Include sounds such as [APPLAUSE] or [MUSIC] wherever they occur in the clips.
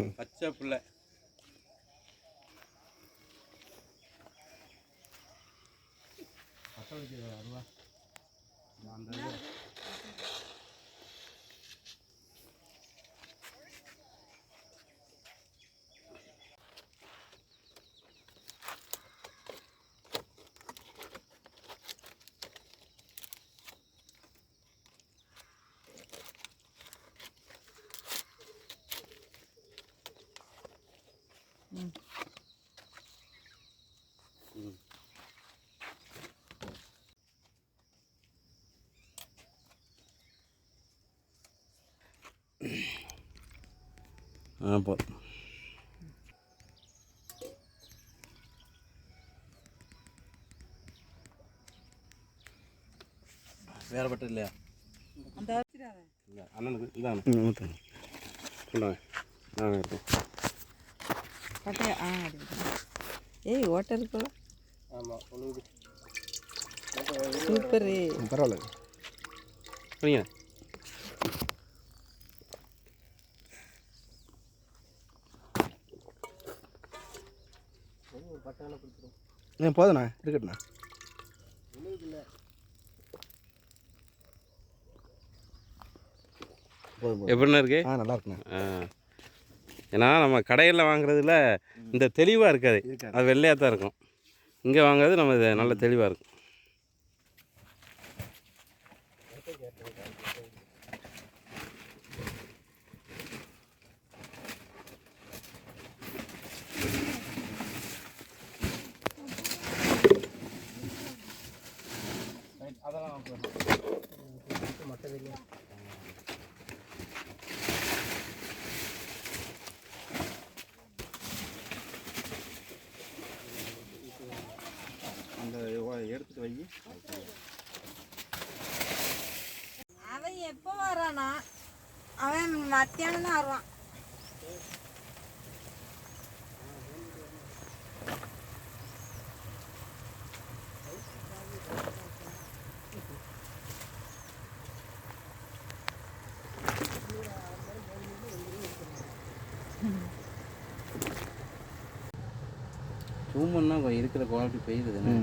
[LAUGHS] பச்சை பிள்ளை ஆ போதும் வேற அந்த [CLEARS THROAT] അപ്പോൾ വേറെ പെട്ടില്ല ഇതാണ്. ഇതാണ് കൊണ്ടുപോയി ആ കേട്ടോ. பட்டையா ஆ. ஏய் ஓட்டை இருக்குல்ல ஆமாம் சூப்பரு பரவாயில்ல. புரியுங்க ஏன் போதுண்ணா இருக்கட்டுண்ணா எப்படிண்ணா இருக்கு? ஆ நல்லா இருக்குண்ணா. ஆ. ஏன்னா நம்ம கடையில் வாங்குறதுல இந்த தெளிவாக இருக்காது. அது வெள்ளையாக தான் இருக்கும். இங்கே வாங்குறது நம்ம இது நல்ல தெளிவாக இருக்கும். அந்த வை அவன் எப்போ வரானா? அவன் மத்தியானம் தான் வருவான். தூமன்னா இருக்கிற குவாலிட்டி பெய்யுதுண்ணே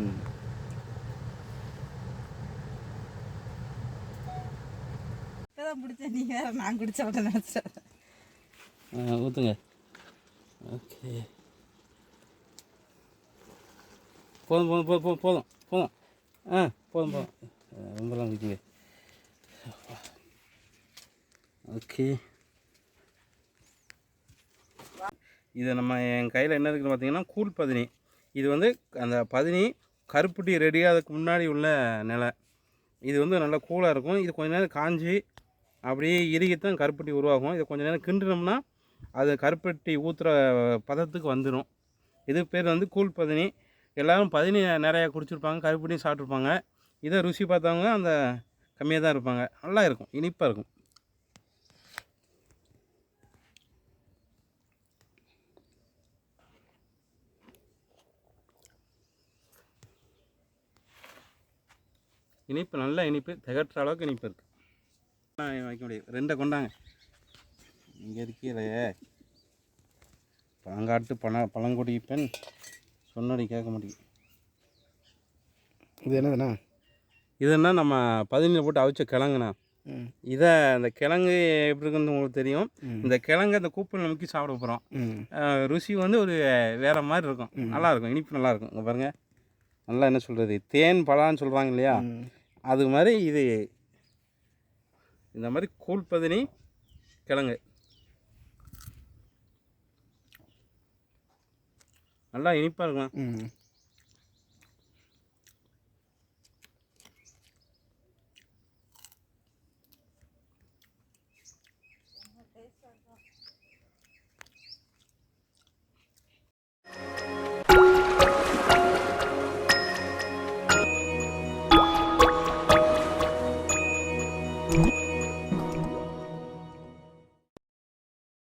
தான் பிடிச்சேன் பிடிச்ச நீ வேற நான் குடிச்ச உடனே நினச்சேன் ஊற்றுங்க ஓகே. போதும் போதும் போதும் போதும் போதும் போதும். ஆ போதும் போதும். ரொம்பலாம் குடிக்குங்க ஓகே. இது நம்ம என் கையில் என்ன இருக்குன்னு பார்த்தீங்கன்னா கூழ் பதினி. இது வந்து அந்த பதினி கருப்புட்டி ரெடியாகிறதுக்கு முன்னாடி உள்ள நிலை. இது வந்து நல்லா கூலாக இருக்கும். இது கொஞ்ச நேரம் காஞ்சி அப்படியே இறுகித்தான் கருப்பட்டி உருவாகும். இதை கொஞ்சம் நேரம் கிண்டினோம்னா அது கருப்பட்டி ஊற்றுற பதத்துக்கு வந்துடும் இது பேர் வந்து கூழ் பதினி. எல்லோரும் பதினி நிறையா குடிச்சிருப்பாங்க கருப்பட்டியும் சாப்பிட்ருப்பாங்க இதை ருசி பார்த்தவங்க அந்த கம்மியாக தான் இருப்பாங்க. நல்லா இருக்கும் இனிப்பாக இருக்கும். இனிப்பு நல்ல இனிப்பு திகற்ற அளவுக்கு இனிப்பு இருக்குது வைக்க முடியும் ரெண்டை கொண்டாங்க. இங்கே இருக்கிறையே பழங்காட்டு பழ பழங்குடி பெண் சொன்னடி கேட்க முடியும் இது என்னதுண்ணா? இதுன்னா நம்ம பதினில் போட்டு அவிச்ச கிழங்குண்ணா. இதை அந்த கிழங்கு எப்படி இருக்குன்னு உங்களுக்கு தெரியும். இந்த கிழங்கு அந்த கூப்பில் முக்கி சாப்பிட போகிறோம் ருசி வந்து ஒரு வேற மாதிரி இருக்கும். ம். நல்லா இருக்கும் இனிப்பு நல்லா இருக்கும். இங்கே பாருங்கள் நல்லா என்ன சொல்கிறது தேன் பழான்னு சொல்கிறாங்க இல்லையா. அது மாதிரி இது இந்த மாதிரி கூழ்பதினி கிழங்கு. நல்லா இனிப்பாக இருக்கலாம்